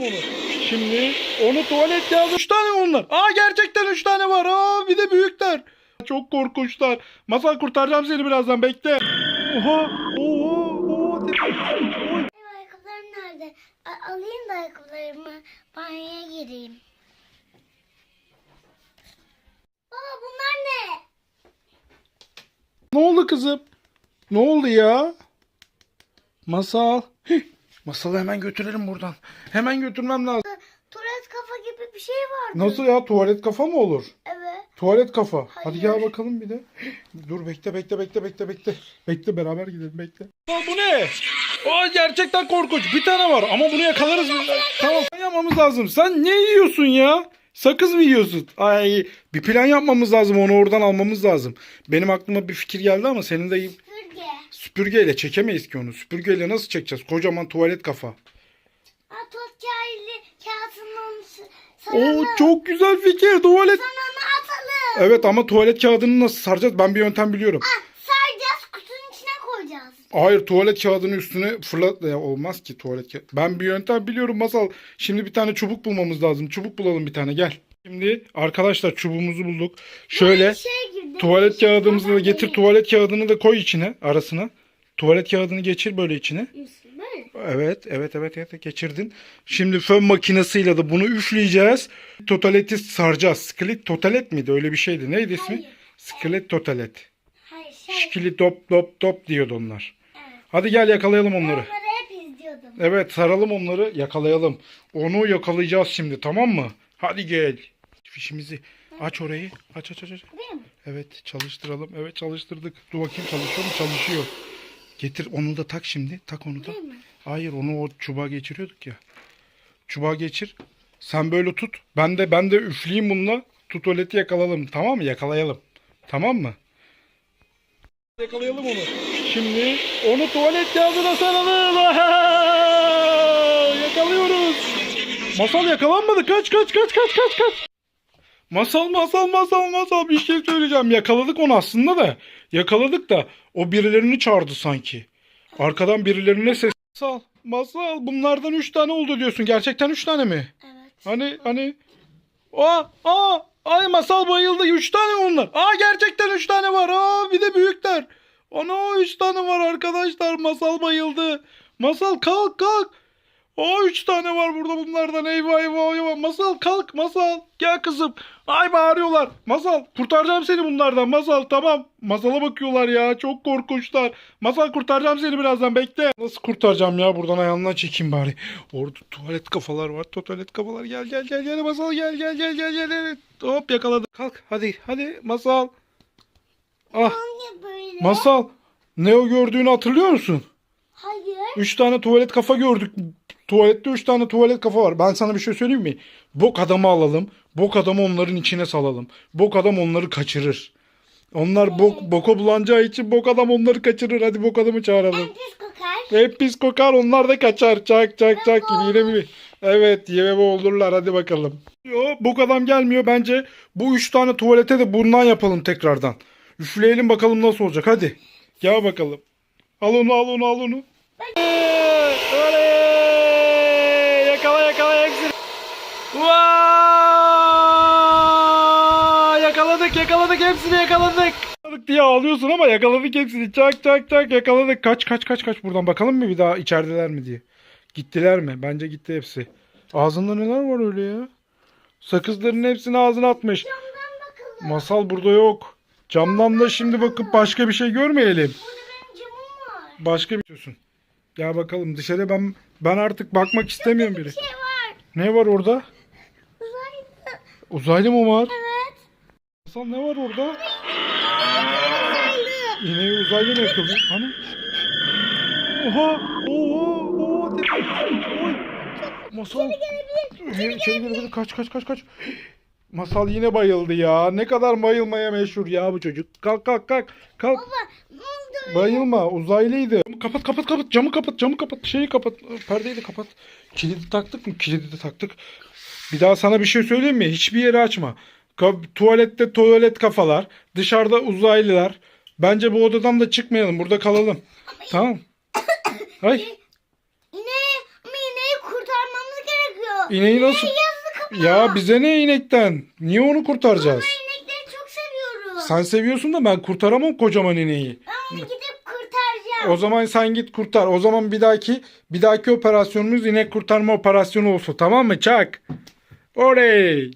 onu. Şimdi onu tuvalet kağıdı. Üç tane onlar. Aa gerçekten üç tane var. Aa bir de büyükler. Çok korkunçlar. Masal kurtaracağım seni birazdan bekle. Oha. Oha. Oha. Benim ayakkabılarım nerede? A- alayım da ayakkabılarımı banyoya gireyim. Baba bunlar ne? Ne oldu kızım? Ne oldu ya? Masal. Hih, Masalı hemen götürelim buradan. Hemen götürmem lazım. Tuvalet kafa gibi bir şey vardı. Nasıl ya tuvalet kafa mı olur? Evet. Tuvalet kafa. Hadi Hayır. gel bakalım bir de. Dur bekle bekle bekle bekle bekle. Bekle beraber gidelim bekle. Aa, bu ne? Aa, gerçekten korkunç. Bir tane var ama bunu yakalarız. Tamam plan yapmamız lazım. Sen ne yiyorsun ya? Sakız mı yiyorsun? Ay bir plan yapmamız lazım. Onu oradan almamız lazım. Benim aklıma bir fikir geldi ama senin de Süpürge. Süpürgeyle çekemeyiz ki onu. Süpürgeyle nasıl çekeceğiz? Kocaman tuvalet kafa. Tuvalet kağıdı kağıtının s- Oo çok güzel fikir. Tuvalet. Sarını atalım. Evet ama tuvalet kağıdını nasıl saracağız? Ben bir yöntem biliyorum. Ha, saracağız kutunun içine koyacağız. Hayır tuvalet kağıdının üstüne fırlat ya olmaz ki tuvalet kağıdı. Ben bir yöntem biliyorum masal. Şimdi bir tane çubuk bulmamız lazım. Çubuk bulalım bir tane gel. Şimdi arkadaşlar çubuğumuzu bulduk. Şöyle Şey gibi. tuvalet kağıdımızı da getir tuvalet kağıdını da koy içine arasına. Tuvalet kağıdını geçir böyle içine. Evet, evet, evet, evet geçirdin. Şimdi fön makinesiyle de bunu üfleyeceğiz. Totaleti saracağız. Skillet totalet miydi? Öyle bir şeydi. Neydi ismi? Hayır. Skillet totalet. Hayır şey. Şikili top top top diyordu onlar. Evet. Hadi gel yakalayalım onları. Onları hep izliyordum. Evet saralım onları yakalayalım. Onu yakalayacağız şimdi tamam mı? Hadi gel. Fişimizi aç orayı. Aç aç aç. aç. Evet çalıştıralım. Evet çalıştırdık. Dur bakayım çalışıyor mu? Çalışıyor. Getir onu da tak şimdi. Tak onu da. Değil mi? Hayır onu o çubuğa geçiriyorduk ya. Çubuğa geçir. Sen böyle tut. Ben de ben de üfleyeyim bununla. Tuvaleti yakalayalım. Tamam mı? Yakalayalım. Tamam mı? Yakalayalım onu. Şimdi onu tuvalet kağıdına saralım. Yakalıyoruz. Masal yakalanmadı. Kaç kaç kaç kaç kaç kaç. Masal masal masal masal bir şey söyleyeceğim. Yakaladık onu aslında da. Yakaladık da o birilerini çağırdı sanki. Arkadan birilerine ses. Masal masal bunlardan üç tane oldu diyorsun. Gerçekten üç tane mi? Evet. Hani hani. Aa aa ay masal bayıldı. Üç tane mi onlar? Aa gerçekten üç tane var. Aa bir de büyükler. Ana üç tane var arkadaşlar. Masal bayıldı. Masal kalk kalk. Aa üç tane var burada bunlardan. Eyvah eyvah eyvah. Masal kalk masal. Gel kızım. Ay bağırıyorlar. Masal kurtaracağım seni bunlardan. Masal tamam. Masala bakıyorlar ya. Çok korkunçlar. Masal kurtaracağım seni birazdan bekle. Nasıl kurtaracağım ya? Buradan ayağımdan çekeyim bari. Orada tuvalet kafalar var. Tuvalet kafalar. Gel gel gel gel. Masal gel gel gel gel gel. Evet. Hop yakaladım. Kalk hadi hadi masal. Ah masal. Ne o gördüğünü hatırlıyor musun? Hayır. Üç tane tuvalet kafa gördük. Tuvalette üç tane tuvalet kafa var. Ben sana bir şey söyleyeyim mi? Bok adamı alalım. Bok adamı onların içine salalım. Bok adam onları kaçırır. Onlar bok, boka bulanacağı için bok adam onları kaçırır. Hadi bok adamı çağıralım. Pis kokar. Hep pis kokar onlar da kaçar. Çak çak çak gibi yine mi? Evet yeme olurlar hadi bakalım. Yo, bok adam gelmiyor bence. Bu üç tane tuvalete de bundan yapalım tekrardan. Üfleyelim bakalım nasıl olacak hadi. Gel bakalım. Al onu al onu al onu. Oley! Yakala yakala hepsini. Vay! Yakaladık yakaladık hepsini yakaladık. Yakaladık diye ağlıyorsun ama yakaladık hepsini. Çak çak çak yakaladık. Kaç kaç kaç kaç buradan bakalım mı bir daha içerideler mi diye. Gittiler mi? Bence gitti hepsi. Ağzında neler var öyle ya? Sakızların hepsini ağzına atmış. Masal burada yok. Camdan da şimdi bakıp başka bir şey görmeyelim. Burada benim camım var. Başka bir diyorsun. Gel bakalım dışarı ben ben artık bakmak istemiyorum biri. Bir şey var. Ne var orada? Uzaylı. Uzaylı mı var? Evet. Masal ne var orada? Yine uzaylı mı yakaladı? Hani? Oha! Oha! Oha! Oy! Masal. İçeri gelebilir. Kaç kaç kaç kaç. Masal yine bayıldı ya. Ne kadar bayılmaya meşhur ya bu çocuk. Kalk kalk kalk. Kalk. Baba? Bayılma uzaylıydı. Kapat kapat kapat camı kapat camı kapat şeyi kapat perdeyi de kapat. Kilidi taktık mı? Kilidi de taktık. Bir daha sana bir şey söyleyeyim mi? Hiçbir yeri açma. Ka- tuvalette tuvalet kafalar. Dışarıda uzaylılar. Bence bu odadan da çıkmayalım. Burada kalalım. Tamam. Ay İğne, ama iğneyi kurtarmamız gerekiyor. İneği nasıl? Ama. Ya bize ne inekten? Niye onu kurtaracağız? Ben inekleri çok seviyorum. Sen seviyorsun da ben kurtaramam kocaman ineği. Ben gidip kurtaracağım. O zaman sen git kurtar. O zaman bir dahaki bir dahaki operasyonumuz inek kurtarma operasyonu olsun. Tamam mı? Çak. Oley.